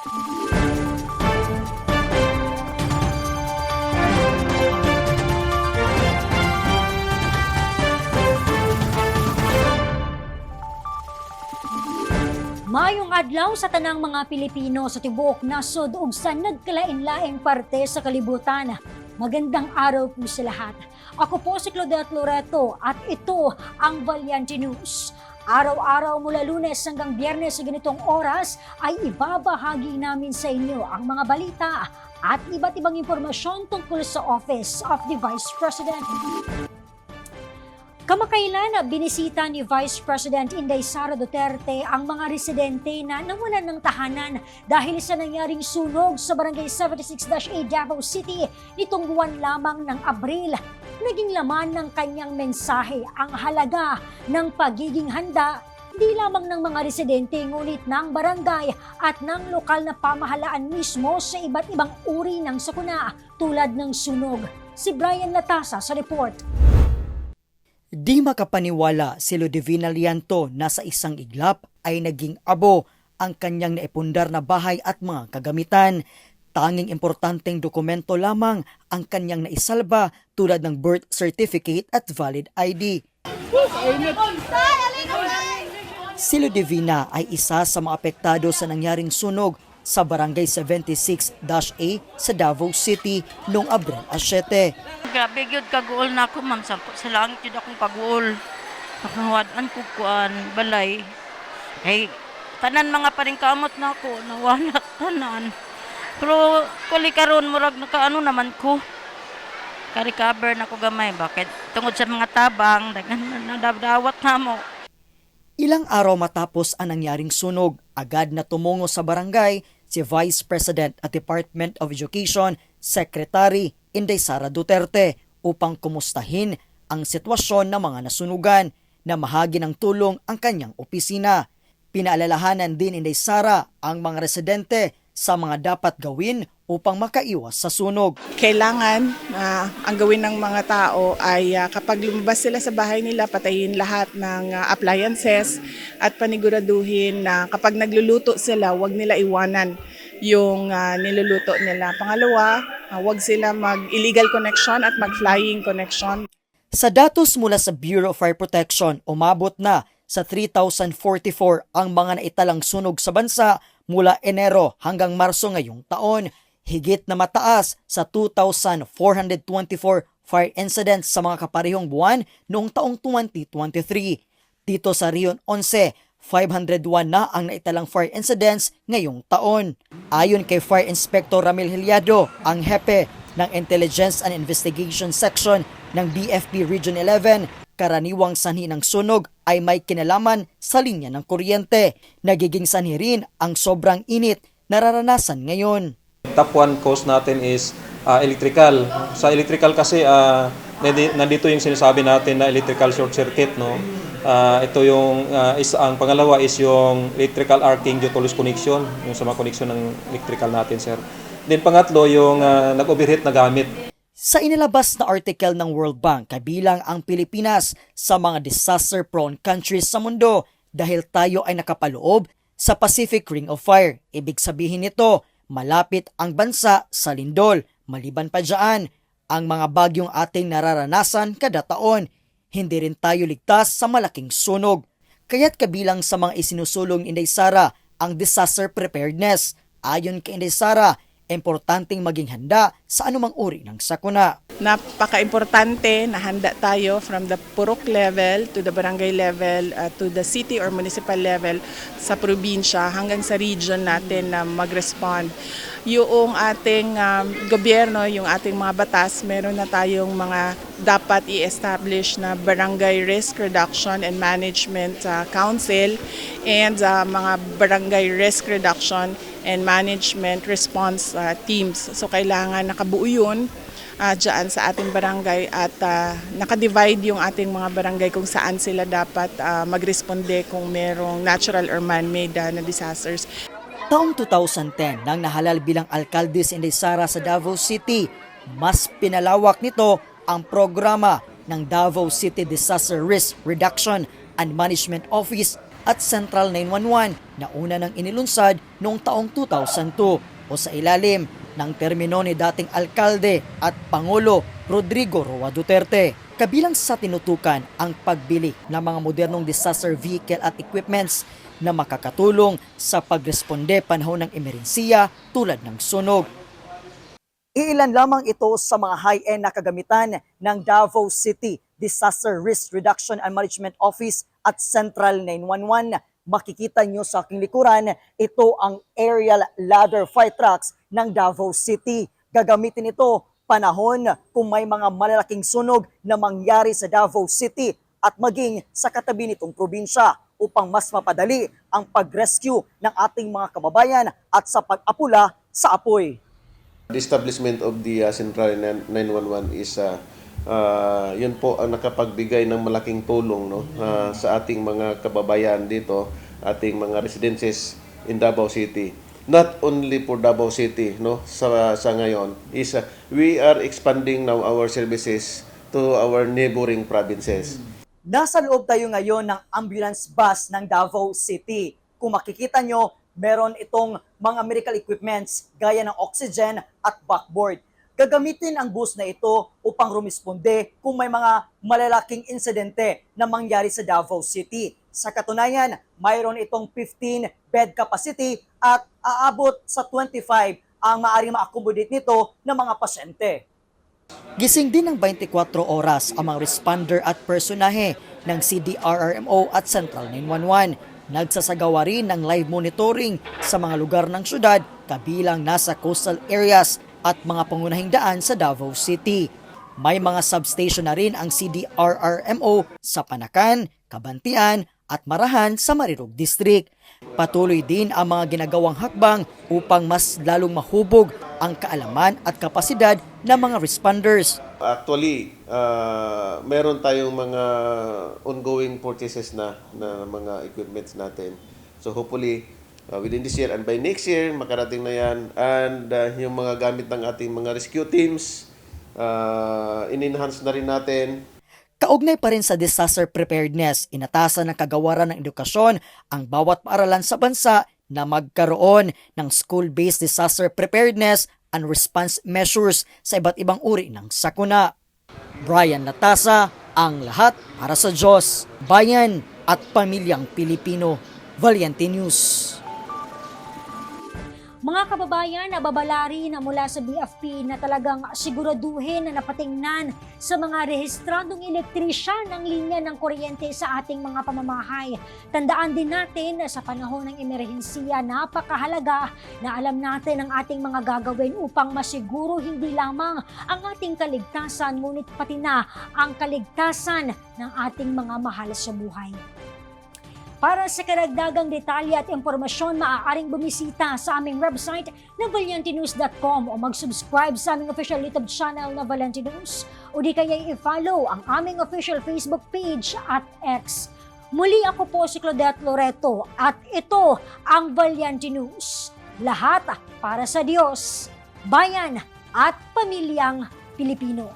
Mayong adlaw sa tanang mga Pilipino sa tibuok nasod ug sa nagkalain-laing parte sa kalibutan. Magandang araw po sa lahat. Ako po si Claudette Loreto at ito ang Valiante News. Araw-araw mula lunes hanggang biyernes sa ganitong oras ay ibabahagi namin sa inyo ang mga balita at iba't ibang impormasyon tungkol sa Office of the Vice President. Kamakailan, binisita ni Vice President Inday Sara Duterte ang mga residente na nawalan ng tahanan dahil sa nangyaring sunog sa Barangay 76-A Davao City nitong buwan lamang ng Abril. Naging laman ng kanyang mensahe ang halaga ng pagiging handa di lamang ng mga residente ngunit ng barangay at ng lokal na pamahalaan mismo sa iba't ibang uri ng sakuna tulad ng sunog. Si Brian Latasa sa report. Di makapaniwala si Ludivina Lianto na sa isang iglap ay naging abo ang kanyang naipundar na bahay at mga kagamitan. Tanging importanteng dokumento lamang ang kanyang naisalba tulad ng birth certificate at valid ID. Si Ludivina ay isa sa mga apektado sa nangyaring sunog sa Barangay 76-A sa Davao City noong Abril 7. Grabe gyud kaguol na ako ma'am sampo sa langit jud akong paguol. Nakahuwadan ko kuan balay. Hey, tanan mga paring kamot na ako nawala tanan. Pero kuli karon murag nakaano naman ko. Ka-recover na ko gamay bakit tungod sa mga tabang daghan na nadawat na mo. Ilang araw matapos ang nangyaring sunog, agad na tumungo sa barangay si Vice President at Department of Education Secretary Inday Sara Duterte upang kumustahin ang sitwasyon ng mga nasunugan na mahagi ng tulong ang kanyang opisina. Pinaalalahanan din Inday Sara ang mga residente sa mga dapat gawin upang makaiwas sa sunog. kailangan ah, ang gawin ng mga tao ay ah, kapag lumabas sila sa bahay nila, patayin lahat ng ah, appliances at paniguraduhin na kapag nagluluto sila, huwag nila iwanan yung ah, niluluto nila. Pangalawa, ah, huwag sila mag-illegal connection at mag-flying connection. Sa datos mula sa Bureau of Fire Protection, umabot na sa 3,044 ang mga naitalang sunog sa bansa mula Enero hanggang Marso ngayong taon. Higit na mataas sa 2,424 fire incidents sa mga kaparehong buwan noong taong 2023. Dito sa Rion 11, 501 na ang naitalang fire incidents ngayong taon. Ayon kay Fire Inspector Ramil Hilyado, ang hepe ng Intelligence and Investigation Section ng BFP Region 11, karaniwang sanhi ng sunog ay may kinalaman sa linya ng kuryente. Nagiging sanhi rin ang sobrang init nararanasan ngayon. Top one cause natin is uh, electrical. Sa electrical kasi uh, nandi- nandito yung sinasabi natin na electrical short circuit no. Uh, ito yung uh, is ang pangalawa is yung electrical arcing due to loose connection, yung sa mga connection ng electrical natin, sir. Then pangatlo yung uh, nag-overheat na gamit. Sa inilabas na article ng World Bank, kabilang ang Pilipinas sa mga disaster-prone countries sa mundo dahil tayo ay nakapaloob sa Pacific Ring of Fire. Ibig sabihin nito, malapit ang bansa sa lindol. Maliban pa dyan, ang mga bagyong ating nararanasan kada taon. Hindi rin tayo ligtas sa malaking sunog. Kaya't kabilang sa mga isinusulong Inday Sara ang disaster preparedness. Ayon kay Inday Sara, importanteng maging handa sa anumang uri ng sakuna. Napaka-importante na handa tayo from the purok level to the barangay level uh, to the city or municipal level sa probinsya hanggang sa region natin na mag-respond. Yung ating um, gobyerno, yung ating mga batas, meron na tayong mga dapat i-establish na barangay risk reduction and management uh, council and uh, mga barangay risk reduction and management response uh, teams. So kailangan nakabuo yun uh, dyan sa ating barangay at uh, nakadivide yung ating mga barangay kung saan sila dapat uh, magresponde kung merong natural or man-made uh, na disasters. Taong 2010 nang nahalal bilang alkalde si Sara sa Davao City, mas pinalawak nito ang programa ng Davao City Disaster Risk Reduction and Management Office at Central 911 na una nang inilunsad noong taong 2002 o sa ilalim ng termino ni dating alkalde at Pangulo Rodrigo Roa Duterte. Kabilang sa tinutukan ang pagbili ng mga modernong disaster vehicle at equipments na makakatulong sa pagresponde panahon ng emerhensiya tulad ng sunog. Iilan lamang ito sa mga high-end na kagamitan ng Davao City Disaster Risk Reduction and Management Office at Central 911. Makikita nyo sa aking likuran, ito ang aerial ladder fire trucks ng Davao City. Gagamitin ito panahon kung may mga malalaking sunog na mangyari sa Davao City at maging sa katabi nitong probinsya upang mas mapadali ang pag-rescue ng ating mga kababayan at sa pag-apula sa apoy. The establishment of the uh, Central 911 is uh, uh, yun po ang nakapagbigay ng malaking tulong no uh, sa ating mga kababayan dito, ating mga residences in Davao City. Not only for Davao City no sa sa ngayon is uh, we are expanding now our services to our neighboring provinces. Nasa loob tayo ngayon ng ambulance bus ng Davao City. Kung makikita nyo, meron itong mga medical equipments gaya ng oxygen at backboard. Gagamitin ang bus na ito upang rumisponde kung may mga malalaking insidente na mangyari sa Davao City. Sa katunayan, mayroon itong 15 bed capacity at aabot sa 25 ang maaaring ma-accommodate nito ng mga pasyente. Gising din ng 24 oras ang mga responder at personahe ng CDRRMO at Central 911. Nagsasagawa rin ng live monitoring sa mga lugar ng syudad kabilang nasa coastal areas at mga pangunahing daan sa Davao City. May mga substation na rin ang CDRRMO sa Panakan, Kabantian at Marahan sa Marirog District. Patuloy din ang mga ginagawang hakbang upang mas lalong mahubog ang kaalaman at kapasidad ng mga responders. Actually, uh, meron tayong mga ongoing purchases na na mga equipments natin. So hopefully, uh, within this year and by next year, makarating na yan. And uh, yung mga gamit ng ating mga rescue teams, uh, in-enhance na rin natin. Kaugnay pa rin sa disaster preparedness, inatasan ng kagawaran ng edukasyon ang bawat paaralan sa bansa na magkaroon ng school-based disaster preparedness and response measures sa iba't ibang uri ng sakuna. Brian Latasa, ang lahat para sa Diyos, bayan at pamilyang Pilipino. Valiente News. Mga kababayan, nababalari na mula sa BFP na talagang siguraduhin na napatingnan sa mga rehistradong elektrisyan ng linya ng kuryente sa ating mga pamamahay. Tandaan din natin na sa panahon ng emerhensiya, napakahalaga na alam natin ang ating mga gagawin upang masiguro hindi lamang ang ating kaligtasan, ngunit pati na ang kaligtasan ng ating mga mahal sa buhay. Para sa karagdagang detalye at impormasyon, maaaring bumisita sa aming website na valiantinews.com o mag-subscribe sa aming official YouTube channel na News o di kaya i-follow ang aming official Facebook page at X. Muli ako po si Claudette Loreto at ito ang Valianti News. Lahat para sa Diyos, bayan at pamilyang Pilipino.